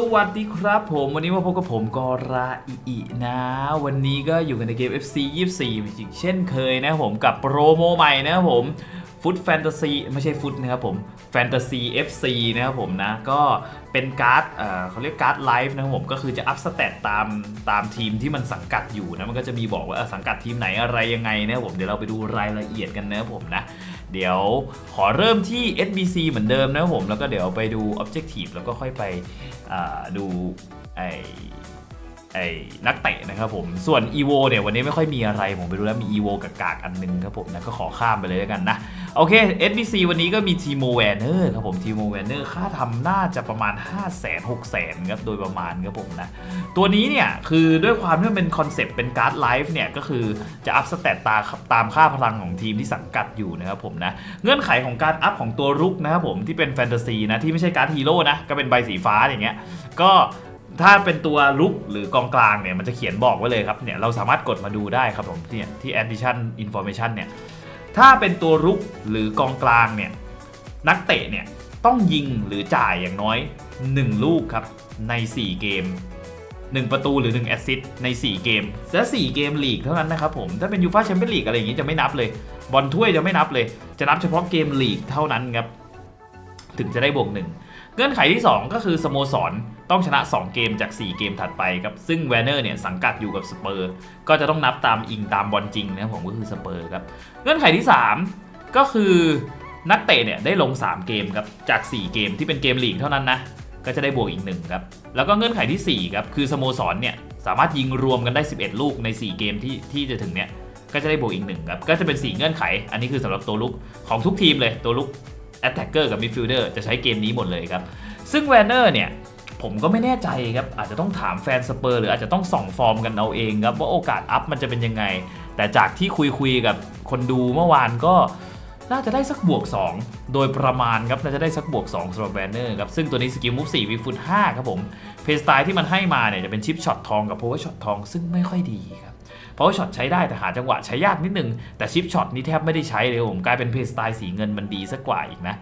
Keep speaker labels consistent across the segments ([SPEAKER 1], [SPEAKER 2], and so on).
[SPEAKER 1] สวัสดีครับผมวันนี้มาพบกับผมกอราอีอีนะ วันนี้ก็อยู่กันในเกม FC 24อีกเช่นเคยนะครับผมกับโปรโมใหม่นะครับผมฟุตแฟนตาซีไม่ใช่ฟุตนะครับผมแฟนตาซี FC นะครับผมนะ ก็เป็นการ์ดเเขาเรียกการ์ดไลฟ์นะครับผมก็คือจะอัพสเตตตามตามทีมที่มันสังกัดอยู่นะ มันก็จะมีบอกว่าสังกัดทีมไหนอะไรยังไงนะครับผมเดี๋ยวเราไปดูรายละเอียดกันนะครับผมนะ เดี๋ยวขอเริ่มที่ SBC เหมือนเดิมนะครับผม แล้วก็เดี๋ยวไปดู Objective แล้วก็ค่อยไปดูไอไอ้นักเตะนะครับผม ส่วน EVO เนี่ยวันนี้ไม่ค่อยมีอะไร ผมไปดูแล้วมี EVO กากากๆอันหนึงครับผมนะก็ขอข้ามไปเลยแล้วกันนะ โอเค SBC วันนี้ก็มีทีโมแวนเนอร์ครับผมทีโมแวนเนอร์ค่าทำน่าจะประมาณ 5 0 0 0 0 0 6 0 0 0 0ครับโดยประมาณครับผมนะ ตัวนี้เนี่ย คือด้วยความที่มันเป็นคอนเซปต์เป็นการ์ดไลฟ์เนี่ย ก็คือจะอัพสเตตตาตามค่าพลังของทีมที่สังกัดอยู่นะครับผมนะ เงื่อนไขของการอัพของตัวรุกนะครับผมที่เป็นแฟนตาซีนะ ที่ไม่ใช่การ์ดฮีโร่นะ ก็เป็นใบสีฟ้าอย่างเงี้ยก็ถ้าเป็นตัวลุกหรือกองกลางเนี่ยมันจะเขียนบอกไว้เลยครับเนี่ยเราสามารถกดมาดูได้ครับผมที่ที่ addition information เนี่ย ถ้าเป็นตัวรุกหรือกองกลางเนี่ยนักเตะเนี่ยต้องยิงหรือจ่ายอย่างน้อย 1 ลูกครับใน 4 เกม 1 ประตูหรือ 1 แอสซิสต์ใน 4 เกมและ4เกมลีกเท่านั้นนะครับผม ถ้าเป็นยูฟ่าแชมเปี้ยนลีกอะไรอย่างงี้จะไม่นับเลย บอลถ้วยจะไม่นับเลย จะนับเฉพาะเกมลีกเท่านั้นครับ ถึงจะได้บวกหนึ่ง เงื่อนไขที่ 2 ก็คือสโมสรต้องชนะ 2 เกมจาก 4 เกมถัดไปครับ ซึ่งแวนเนอร์เนี่ยสังกัดอยู่กับสเปอร์ก็จะต้องนับตามอิงตามบอลจริงนะผมก็คือสเปอร์ครับ เงื่อนไขที่ 3 ก็คือนักเตะเนี่ยได้ลง 3 เกมครับจาก 4 เกมที่เป็นเกมลีกเท่านั้นนะก็จะได้บวกอีกหนึ่งครับแล้วก็เงื่อนไขทีสี่4ครับคือสโมสรเนี่ยสามารถยิงรวมกันได้ 11 ลูกใน 4 เกมที่ที่จะถึงเนี่ยก็จะได้บวกอีกหนึ่งครับก็จะเป็น 4 เงื่อนไข อันนี้คือสำหรับตัวลุกของทุกทีมเลยตัวลุก Attacker กับ Midfielder จะใช้เกมนี้หมดเลยครับ ซึ่งแวนเนอร์เนี่ยผมก็ไม่แน่ใจครับ อาจจะต้องถามแฟนสเปอร์หรืออาจจะต้องส่องฟอร์มกันเอาเองครับ ว่าโอกาสอัพมันจะเป็นยังไง แต่จากที่คุยคุยๆกับคนดูเมื่อวานก็น่าจะได้สักบวก 2 โดยประมาณครับ น่าจะได้สักบวก 2สำหรับแวนเนอร์ครับ ซึ่งตัวนี้สกิลมูฟ4วิฟุต5ครับผม เพย์สไตล์ที่มันให้มาเนี่ยจะเป็นชิปช็อตทองกับโพเวอร์ช็อตทองซึ่งไม่ค่อยดีครับ เพราะว่าช็อตใช้ได้แต่หาจังหวะใช้ยากนิดนึง แต่ชิปช็อตนี่แทบไม่ได้ใช้เลยผมกลายเป็นเพย์สไตล์สีเงินมันดีสักกว่าอีกนะ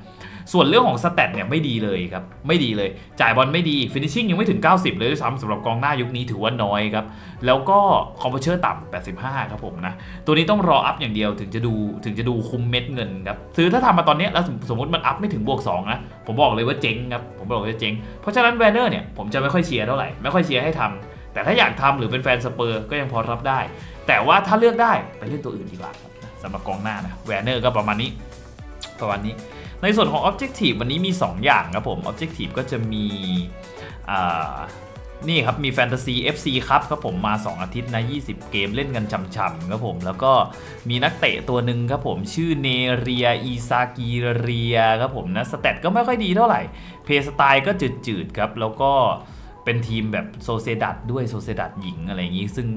[SPEAKER 1] ส่วนเรื่องของสเตตเนี่ยไม่ดีเลยครับ ไม่ดีเลย จ่ายบอลไม่ดีฟินิชชิ่งยังไม่ถึง 90 เลยด้วยซ้ำสำหรับกองหน้ายุคนี้ถือว่าน้อยครับ แล้วก็คอมเพชเชอร์ต่ำ85 ครับผมนะ ตัวนี้ต้องรออัพอย่างเดียวถึงจะดูถึงจะดูคุ้มเม็ดเงินครับซื้อถ้าทำมาตอนนี้แล้วสมมติมันอัพไม่ถึงบวก2นะผมบอกเลยว่าเจ๊งครับผมบอกเลยว่าเจ๊งเพราะฉะนั้นแวนเนอร์เนี่ยผมจะไม่ค่อยเชียร์เท่าไหร่ไม่ค่อยเชียร์ให้ทำ แต่ถ้าอยากทำหรือเป็นแฟนสเปอร์ก็ยังพอรับได้ แต่ว่าถ้าเลือกได้ไปเล่นตัวอื่นดีกว่าสำหรับกองหน้านะแวนเนอร์ก็ประมาณนี้ประมาณนี้ในส่วนของ Objective วันนี้มี 2 อย่างครับผม Objective ก็จะมีนี่ครับ มี Fantasy FC ครับครับผมมา 2 อาทิตย์นะ 20 เกมเล่นกันช่ำๆครับผม แล้วก็มีนักเตะตัวหนึ่งครับผม ชื่อเนเรีย อีซากิเรียครับผมนะ สเตตก็ไม่ค่อยดีเท่าไหร่ เพย์สไตล์ก็จืดๆครับ แล้วก็ เป็นทีมแบบโซเซดัดด้วยโซเซดัดหญิงอะไรอย่างนี้ ซึ่ง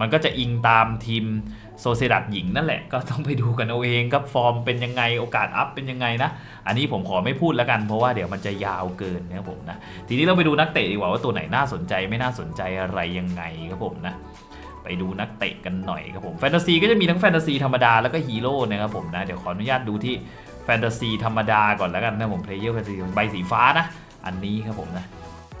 [SPEAKER 1] มันก็จะอิงตามทีมโซเซดัดหญิงนั่นแหละ ก็ต้องไปดูกันเอาเองครับฟอร์มเป็นยังไงโอกาสอัพเป็นยังไงนะ อันนี้ผมขอไม่พูดแล้วกันเพราะว่าเดี๋ยวมันจะยาวเกินนะครับผมนะ ทีนี้เราไปดูนักเตะดีกว่าว่าตัวไหนน่าสนใจไม่น่าสนใจอะไรยังไงครับผมนะไปดูนักเตะกันหน่อยครับผมแฟนตาซีก็จะมีทั้งแฟนตาซีธรรมดาแล้วก็ฮีโร่นะครับผมนะเดี๋ยวขออนุญาตดูที่แฟนตาซีธรรมดาก่อนแล้วกันนะผมเพลเยอร์แฟนตาซีใบสีฟ้านะ อันนี้ครับผมนะ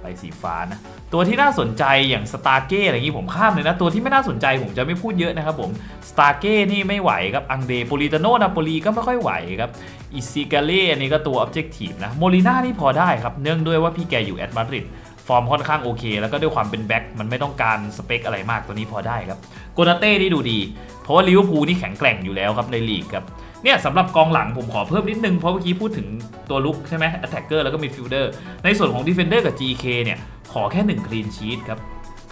[SPEAKER 1] ใบสีฟ้านะตัวที่น่าสนใจอย่างสตาร์เก้อะไรอย่างนี้ผมข้ามเลยนะ ตัวที่ไม่น่าสนใจผมจะไม่พูดเยอะนะครับผมสตาร์เก้นี่ไม่ไหวครับอังเดโปลิตาโนนาโปลีก็ไม่ค่อยไหวครับอิซิกาเล่อันนี้ก็ตัวออบเจกตีฟนะโมลิน่านี่พอได้ครับ เนื่องด้วยว่าพี่แกอยู่แอตมาดริดฟอร์มค่อนข้างโอเค แล้วก็ด้วยความเป็นแบ็คมันไม่ต้องการสเปคอะไรมากตัวนี้พอได้ครับโกนาเต้นี่ดูดี เพราะว่าลิเวอร์พูลนี่แข็งแกร่งอยู่แล้วครับในลีกครับ เนี่ยสำหรับกองหลังผมขอเพิ่มนิดนึง เพราะเมื่อกี้พูดถึงตัวลุกใช่ไหม attacker แล้วก็ midfielder ในส่วนของ defender กับ GK เนี่ยขอแค่1 clean sheet ครับ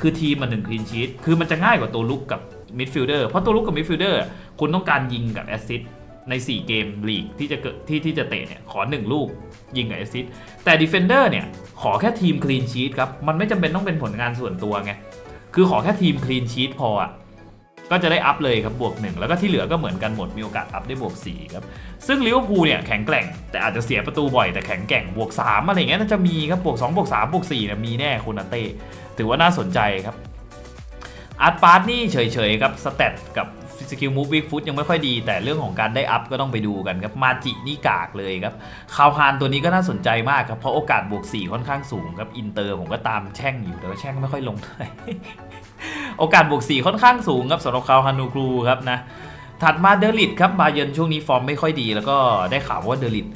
[SPEAKER 1] คือทีมมัน1 clean sheet คือมันจะง่ายกว่าตัวลุกกับ midfielder เพราะตัวลุกกับ midfielder คุณต้องการยิงกับ assist ใน 4 เกมลีกที่จะเกิดที่ที่จะเตะเนี่ยขอ 1 ลูกยิงกับแอสซิสต์แต่ Defender เนี่ยขอแค่ทีมคลีนชีตครับมันไม่จำเป็นต้องเป็นผลงานส่วนตัวไงคือขอแค่ทีมคลีนชีตพออะ ก็จะได้อัพเลยครับบวก 1 แล้วก็ที่เหลือก็เหมือนกันหมดมีโอกาสอัพได้บวก4ครับซึ่งลิเวอร์พูลเนี่ยแข็งแกร่ง แต่อาจจะเสียประตูบ่อยแต่แข็งแกร่งบวก3อะไรเงี้ยน่าจะมีครับบวก2บวก3บวก4เนี่ยมีแน่โคนาเต้ถือว่าน่าสนใจครับอาร์ตปาร์ตนี่เฉยๆครับสเตตกับสกิลมูฟวิกฟุตยังไม่ค่อยดี แต่เรื่องของการได้อัพก็ต้องไปดูกันครับมาจินี่กากเลยครับคาวฮานตัวนี้ก็น่าสนใจมากครับเพราะโอกาสบวก 4 ค่อนข้างสูงครับอินเตอร์ผมก็ตามแช่งอยู่แต่ว่าแช่งไม่ค่อยลงเท่าไหร่ โอกาสบวก 4 ค่อนข้างสูงครับสำหรับคาวฮานูกรูครับนะถัดมาเดลิตครับบาเยนช่วงนี้ฟอร์มไม่ค่อยดี แล้วก็ได้ข่าวว่าเดลิต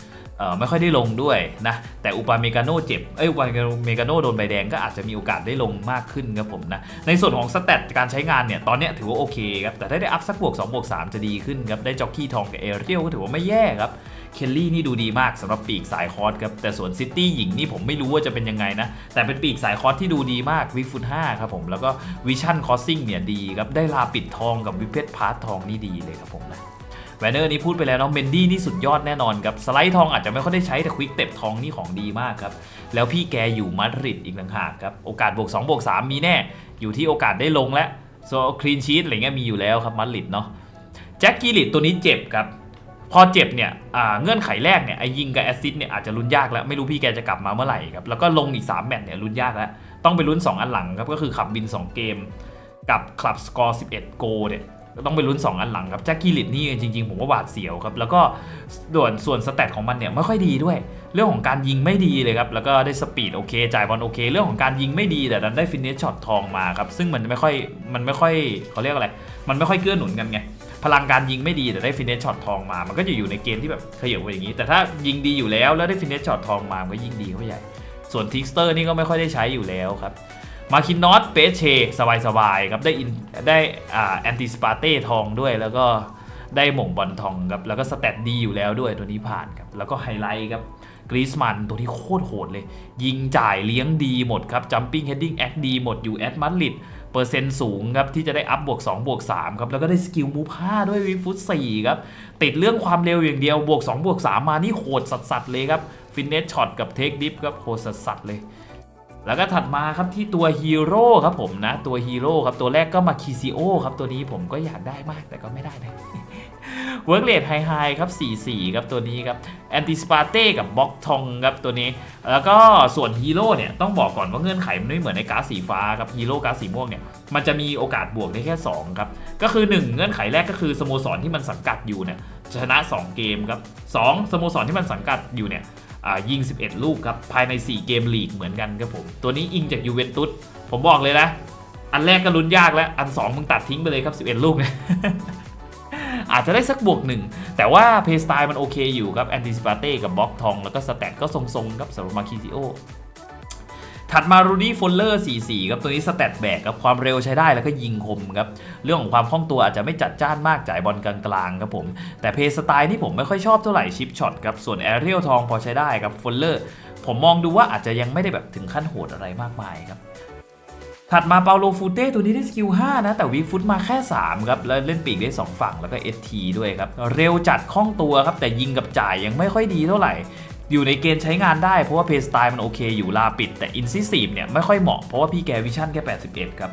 [SPEAKER 1] ไม่ค่อยได้ลงด้วยนะแต่อุปาเมกาโนเจ็บเอ้ยอุปาเมกาโนโดนใบแดงก็อาจจะมีโอกาสได้ลงมากขึ้นครับผมนะในส่วนของสเตตการใช้งานเนี่ยตอนนี้ถือว่าโอเคครับแต่ถ้าได้อัพสักบวก2บวก3จะดีขึ้นครับได้จ็อกกี้ทองกับเอเรียลก็ถือว่าไม่แย่ครับเคลลี่นี่ดูดีมากสำหรับปีกสายคอร์สครับแต่ส่วนซิตี้หญิงนี่ผมไม่รู้ว่าจะเป็นยังไงนะแต่เป็นปีกสายคอร์สที่ดูดีมากวิฟุต5ครับผมแล้วก็วิชั่นคอสซิ่งเนี่ยดีครับได้ลาปิดทองกับวิเพชรพาร์ททองนี่ดีเลยครับผมนะ แวนเนอร์นี่พูดไปแล้วเนาะเมนดี้นี่สุดยอดแน่นอนครับ สไลด์ทองอาจจะไม่ค่อยได้ใช้แต่ควิกเต็บทองนี่ของดีมากครับ แล้วพี่แกอยู่มาดริดอีกต่างหากครับ โอกาสบวก2บวก3มีแน่ อยู่ที่โอกาสได้ลงและโซคลีนชีตอะไรเงี้ยมีอยู่แล้วครับมาดริดเนาะแจ็คกิลิตตัวนี้เจ็บครับพอเจ็บเนี่ยอ่าเงื่อนไขแรกเนี่ยไอยิงกับแอสซิสต์เนี่ยอาจจะลุ้นยากแล้ว ไม่รู้พี่แกจะกลับมาเมื่อไหร่ครับ แล้วก็ลงอีก 3 แมตช์เนี่ยลุ้นยากแล้ว ต้องไปลุ้น 2 อันหลังครับ ก็คือขับบิน 2 เกม กับคลับสกอร์ 11 โกเนี่ย ก็ต้องไปลุ้น 2 อันหลังครับแจ็คกี้ลิตนี่จริง ๆ ผมว่าหวาดเสียวครับ แล้วก็ส่วนส่วนสแตทของมันเนี่ยไม่ค่อยดีด้วย เรื่องของการยิงไม่ดีเลยครับ แล้วก็ได้สปีดโอเค จ่ายบอลโอเค เรื่องของการยิงไม่ดีแต่ดันได้ฟินเนสช็อตทองมาครับ ซึ่งมันไม่ค่อยมันไม่ค่อยเขาเรียกอะไร มันไม่ค่อยเกื้อหนุนกันไงพลังการยิงไม่ดีแต่ได้ฟินเนสช็อตทองมา มันก็จะอยู่ในเกมที่แบบเขยับไปอย่างนี้ แต่ถ้ายิงดีอยู่แล้วแล้วได้ฟินเนสช็อตทองมามันก็ยิ่งดีเข้าใหญ่ ส่วนทิกสเตอร์นี่ก็ไม่ค่อยได้ใช้อยู่แล้วครับ มาคินนอตเปเชสบายๆครับได้อินได้อ่าแอนติสปาเต้ทองด้วยแล้วก็ได้หม่งบอลทองครับแล้วก็สแตทดีอยู่แล้วด้วยตัวนี้ผ่านครับแล้วก็ไฮไลท์ครับกรีซมันตัวที่โคตรโหดเลย ยิงจ่ายเลี้ยงดีหมดครับจัมปิ้งเฮดดิ้งแอคดีหมดอยู่แอดมาดริดเปอร์เซ็นต์สูงครับ ที่จะได้อัพบวก2บวก3ครับ แล้วก็ได้สกิลมูฟ5ด้วยวิฟุต4ครับ ติดเรื่องความเร็วอย่างเดียวบวก2บวก3มานี่โหดสัสๆเลยครับ ฟินเนสช็อตกับเทคดิฟครับโหดสัสๆเลย แล้วก็ถัดมาครับที่ตัวฮีโร่ครับผมนะ ตัวฮีโร่ครับตัวแรกก็มาคิซิโอครับตัวนี้ผมก็อยากได้มากแต่ก็ไม่ได้นะเวิร์กเลดไฮไฮครับ44ครับตัวนี้ครับแอนติสปาเต้กับบล็อกทองครับตัวนี้ แล้วก็ส่วนฮีโร่เนี่ยต้องบอกก่อนว่าเงื่อนไขมันไม่เหมือนในการ์ดสีฟ้าครับฮีโร่การ์ดสีม่วงเนี่ยมันจะมีโอกาสบวกได้แค่ 2 ครับ ก็คือ 1 เงื่อนไขแรกก็คือสโมสรที่มันสังกัดอยู่เนี่ยชนะ 2 เกมครับ2สโมสรที่มันสังกัดอยู่เนี่ย ยิง 11 ลูกครับ ภายใน 4 เกมลีกเหมือนกันครับผม ตัวนี้อิงจากยูเวนตุสผมบอกเลยนะ อันแรกก็ลุ้นยากแล้ว อัน 2 มึงตัดทิ้งไปเลยครับ 11 ลูกเนี่ยอาจจะได้สักบวกหนึ่ง แต่ว่าเพย์สไตล์มันโอเคอยู่ครับแอนติสปาเต้กับบล็อกทอง แล้วก็สแตทก็ทรงๆครับสำหรับมาคิซิโอ ถัดมารูดี้ฟลเลอร์ 44 ครับตัวนี้สแตทแบกครับความเร็วใช้ได้แล้วก็ยิงคมครับเรื่องของความคล่องตัวอาจจะไม่จัดจ้านมากจ่ายบอลกลางๆครับผมแต่เพย์สไตล์นี่ผมไม่ค่อยชอบเท่าไหร่ชิปช็อตครับส่วนแอเรียลทองพอใช้ได้ครับฟลเลอร์ผมมองดูว่าอาจจะยังไม่ได้แบบถึงขั้นโหดอะไรมากมายครับถัดมาเปาโลฟูเต้ตัวนี้ได้สกิล 5 นะ แต่วีฟุตมาแค่ 3 ครับ แล้วเล่นปีกได้ 2 ฝั่งแล้วก็ ST ด้วยครับ เร็วจัดคล่องตัวครับ แต่ยิงกับจ่ายยังไม่ค่อยดีเท่าไหร่ อยู่ในเกณฑ์ใช้งานได้เพราะว่าเพย์สไตล์มันโอเคอยู่ลาปิด แต่อินซิซีฟเนี่ยไม่ค่อยเหมาะเพราะว่าพี่แกวิชั่นแค่ 81 ครับ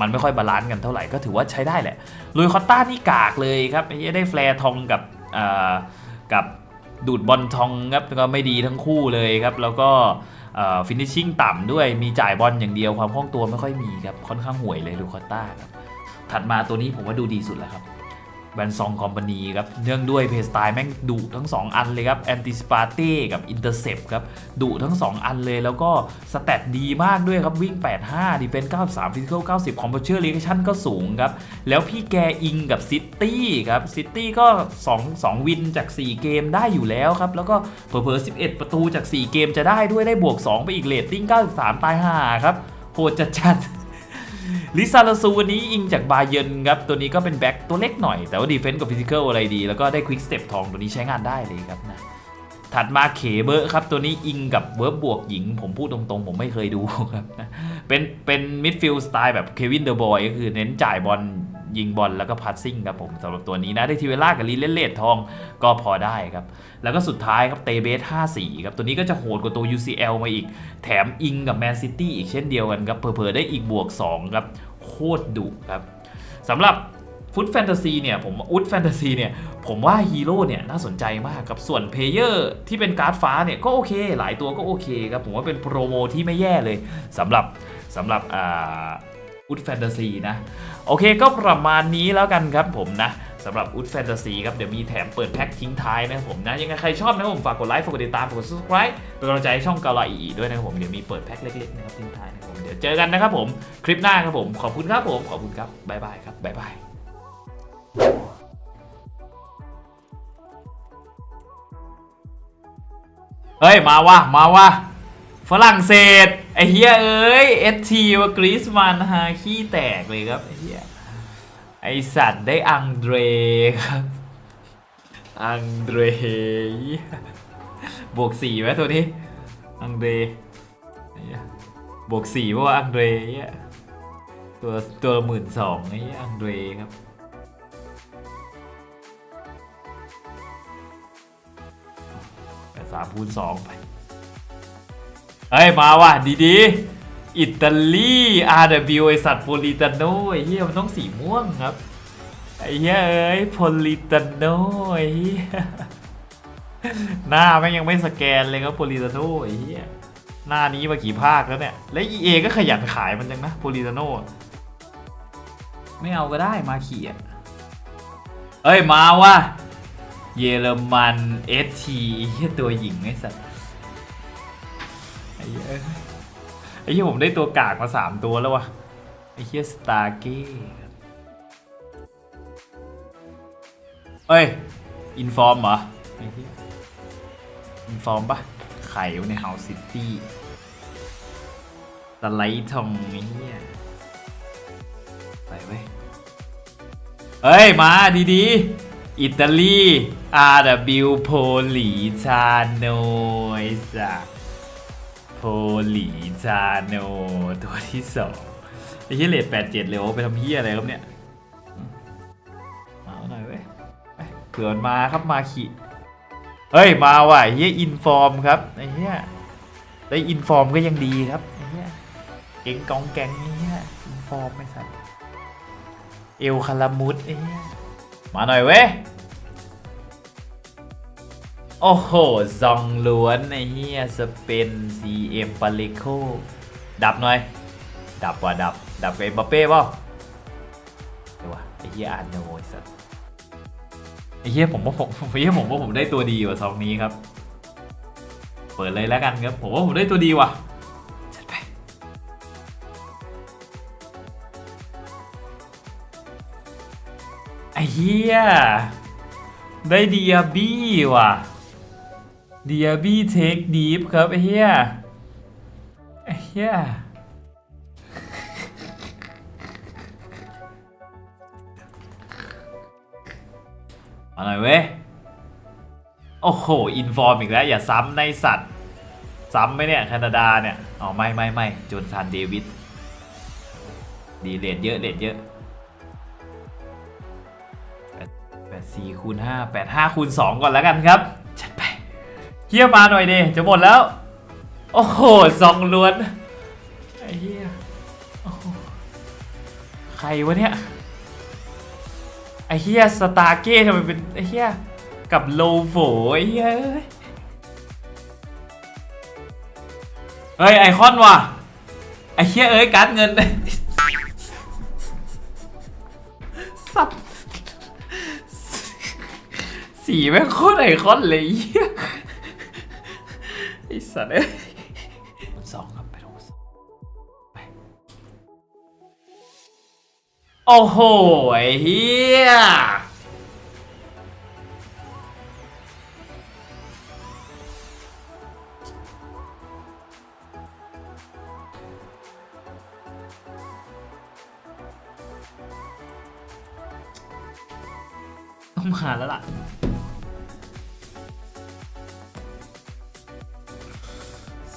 [SPEAKER 1] มันไม่ค่อยบาลานซ์กันเท่าไหร่ก็ถือว่าใช้ได้แหละลุยคอตต้านี่กากเลยครับไอ้เหี้ยได้แฟร์ทองกับอ่ากับดูดบอลทองครับก็ไม่ดีทั้งคู่เลยครับ แล้วก็ฟินิชชิ่งต่ำด้วยมีจ่ายบอลอย่างเดียวความคล่องตัวไม่ค่อยมีครับ ค่อนข้างห่วยเลยลุยคอตต้าครับถัดมาตัวนี้ผมว่าดูดีสุดแล้วครับ แบนซองคอมพานีครับ เนื่องด้วยเพย์สไตล์แม่งดุทั้ง 2 อันเลยครับแอนติสปาเต้กับอินเตอร์เซปครับดุทั้ง 2 อันเลยแล้วก็สแตทดีมากด้วยครับ วิ่ง 85ดีเฟนส์93ฟิสิคอล90 คอมเพชเชอร์เลชั่นก็สูงครับ แล้วพี่แกอิงกับซิตี้ครับซิตี้ก็ 2 2 วินจาก 4 เกมได้อยู่แล้วครับ แล้วก็เผลอๆ11 ประตูจาก 4 เกมจะได้ด้วยได้บวก 2 ไปอีกเลตติ้ง93 ตายห่าครับโหดจัดๆ ลิซาลาซูวันนี้อิงจากบาเยนครับ ตัวนี้ก็เป็นแบ็คตัวเล็กหน่อย แต่ว่าดีเฟนส์กับฟิสิกอลอะไรดี แล้วก็ได้ควิกสเต็ปทองตัวนี้ใช้งานได้เลยครับนะถัดมาเขเบอร์ครับ ตัวนี้อิงกับเวิร์บบวกหญิง ผมพูดตรงๆ ผมไม่เคยดูครับ เป็นเป็นมิดฟิลด์สไตล์แบบเควินเดอะบอยก็คือเน้นจ่ายบอล ยิงบอลแล้วก็พัสซิ่งครับผมสำหรับตัวนี้นะได้ทีเวล่ากับลีเลนเลดทองก็พอได้ครับ แล้วก็สุดท้ายครับเตเบส54 ครับ ตัวนี้ก็จะโหดกว่าตัว UCL มาอีก แถมอิงกับแมนซิตี้อีกเช่นเดียวกันครับเผลอๆได้อีกบวก 2 ครับ โคตรดุครับสำหรับฟุตแฟนตาซีเนี่ยผมอุดแฟนตาซีเนี่ยผมว่าฮีโร่เนี่ยน่าสนใจมากครับส่วนเพลเยอร์ที่เป็นการ์ดฟ้าเนี่ยก็โอเค หลายตัวก็โอเคครับผมว่าเป็นโปรโมที่ไม่แย่เลยสำหรับสำหรับอ่า อุดแฟนตาซีนะ โอเคก็ประมาณนี้แล้วกันครับผมนะสำหรับอุดแฟนตาซีครับ เดี๋ยวมีแถมเปิดแพ็คทิ้งท้ายนะครับผมนะ ยังไงใครชอบนะครับผม ฝากกดไลค์ ฝากกดติดตาม ฝากกด subscribe เป็นกำลังใจให้ช่องกาลาอีด้วยนะครับผม เดี๋ยวมีเปิดแพ็คเล็กๆนะครับทิ้งท้ายนะครับผม เดี๋ยวเจอกันนะครับผม คลิปหน้าครับผม ขอบคุณครับผม ขอบคุณครับ บ๊ายบายครับ บ๊ายบายเฮ้ย มาวะมาวะ ฝรั่งเศสไอ้เฮียเอ้ยเอสทีว่ากรีซมันฮาขี้แตกเลยครับไอ้เฮียไอสัตว์ได้อังเดรครับอังเดรบวกสี่ไหมตัวนี้อังเดรบวกสี่เพราะว่าอังเดรเหี้ยตัวตัวหมื่นสองไอ้อังเดรครับสามคูณสองไป เฮ้ย มาว่ะดีๆ อิตาลี RW ไอสัตว์โปลิตาโนไอเหี้ยมันต้องสีม่วงครับ ไอ้เหี้ยเอ้ยโพลิตาโนไอ้เหี้ยหน้าแม่งยังไม่สแกนเลยครับโพลิตาโนไอ้เหี้ยหน้านี้มากี่ภาคแล้วเนี่ย และ EA ก็ขยันขายมันจังนะโพลิตาโนไม่เอาก็ได้มาขียนเอ้ย มาว่ะเยอรมัน ST เหี้ยตัวหญิงไอสัตว์ ไอ้เหี้ยไอ้เหี้ยผมได้ตัวกากมาสามตัวแล้ววะไอ้เหี้ยสตาร์เก้เอ้ยอินฟอร์มเหรอไอ้เหี้ยอินฟอร์มปะไข่ในเฮาซิตี้สไลท์ทองไอ้เหี้ยไปเว้ยเฮ้ย มาดีๆ อิตาลี RW โพลีชาโนไอ้สัส โพลีจาโนตัวที่สองไอ้เหี้ยเลทแปดเจ็ดเลยโอ้ไปทำเหี้ยอะไรครับเนี่ย มาหน่อยเว้ยเผื่อมาครับมาขีเฮ้ย มาว่ะเหี้ยอินฟอร์มครับไอ้เหี้ยได้อินฟอร์มก็ยังดีครับไอ้เหี้ยเก่งกองแกงไอ้เหี้ยอินฟอร์มไม่สัตว์เอลคารามุดไอ้เหี้ยมาหน่อยเว้ย โอ้โห ซองล้วนไอ้เหี้ยสเปน CM ปาเลโคดับหน่อย ดับว่ะดับ ดับกับเอ็มบัปเป้เปล่าเดี๋ยววะไอ้เหี้ยอ่านโนไอ้สัสไอ้เหี้ยผมว่าผมไอ้เหี้ยผมว่าผมได้ตัวดีกว่าซองนี้ครับ เปิดเลยแล้วกันครับ ผมว่าผมได้ตัวดีว่ะจัดไป ไอ้เหี้ยได้ดีอาบี้ว่ะ ดีอาบี้เทคดีฟครับเหี้ยเหี้ยมาหน่อยเว้ย โอ้โห อินฟอร์มอีกแล้ว อย่าซ้ำในสัตว์ ซ้ำไหมเนี่ย แคนาดาเนี่ยอ๋อไม่ไม่ไม่จนซันเดวิด ดีเลดเยอะเลดเยอะแปดสี่คูณห้าแปดห้าคูณสองก่อนแล้วกันครับ เฮียมาหน่อยดิจะหมดแล้ว โอ้โหสองล้วนไอ้เฮียโอ้โหใครวะเนี่ยไอ้เฮียสตาร์เก้ทำไมเป็นไอ้เฮียกับโลโฟไอ้เฮียเอ้ยเฮ้ยไอคอนว่ะไอ้เฮียเอ้ยการ์ดเงินสับสีแม่งโคตรไอคอนเลยเหี้ย ไอสัตว์เอ้ยสองครับไปลงสองไปโอ้โหไอ้เฮีย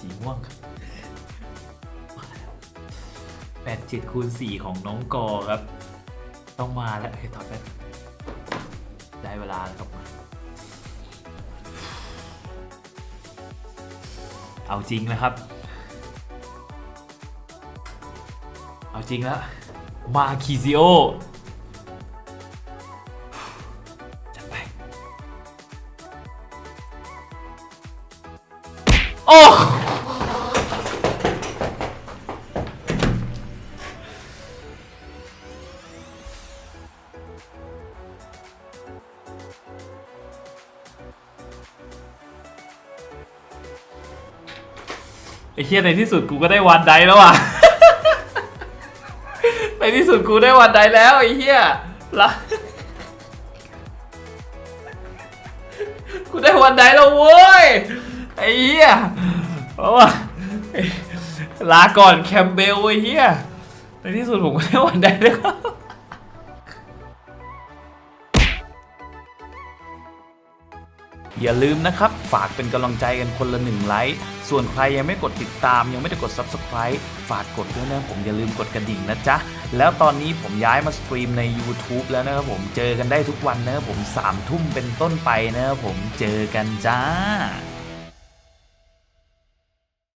[SPEAKER 1] สีม่วงครับแปดเจ็ดคูณสี่ของน้องกอครับ ต้องมาแล้วเฮ้ยถอดไปได้เวลาแล้วครับ เอาจริงนะครับ เอาจริงแล้ว มาคิซิโอจัดไป โอ้ เฮียในที่สุดกูก็ได้วันไดแล้วว่ะ ในที่สุดกูได้วันไดแล้วไอ้เฮียละกูได้วันไดแล้วเว้ย ไอ้เฮียว่าไอ้ลาก่อนแคมเบลไอ้เฮียในที่สุดผมก็ได้วันไดแล้ว
[SPEAKER 2] อย่าลืมนะครับ ฝากเป็นกำลังใจกันคนละหนึ่งไลค์ ส่วนใครยังไม่กดติดตาม ยังไม่ได้กด Subscribe ฝากกดด้วยนะผมอย่าลืมกดกระดิ่งนะจ๊ะ แล้วตอนนี้ผมย้ายมาสตรีมใน YouTube แล้วนะครับผมเจอกันได้ทุกวันนะครับผม3ทุ่มเป็นต้นไปนะครับผมเจอกันจ้า